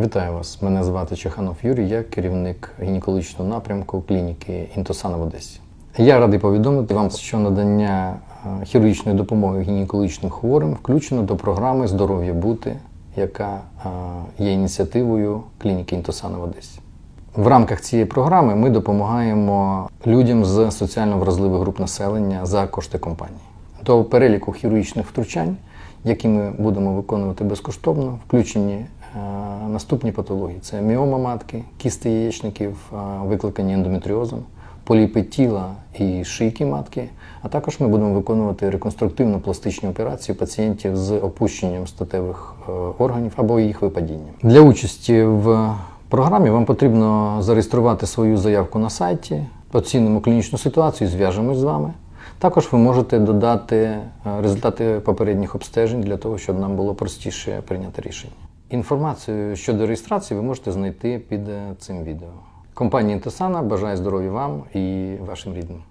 Вітаю вас! Мене звати Чеханов Юрій, я керівник гінекологічного напрямку клініки Інтосана в Одесі. Я радий повідомити вам, що надання е, хірургічної допомоги гінекологічним хворим включено до програми Здоров'я бути, яка е, є ініціативою клініки Інтосана в Одесі. В рамках цієї програми ми допомагаємо людям з соціально вразливих груп населення за кошти компанії. До переліку хірургічних втручань, які ми будемо виконувати безкоштовно, включені е, наступні патології: це міома матки, кісти яєчників, викликані ендометріозом, поліпи тіла і шийки матки. А також ми будемо виконувати реконструктивно-пластичні операції пацієнтів з опущенням статевих е, органів або їх випадінням. Для участі в програмі вам потрібно зареєструвати свою заявку на сайті, оцінимо клінічну ситуацію, зв'яжемось з вами. Також ви можете додати е, результати попередніх обстежень для того, щоб нам було простіше прийняти рішення. Інформацію щодо реєстрації ви можете знайти під е, цим відео. Компанія Інтосана бажає здоров'я вам і вашим рідним.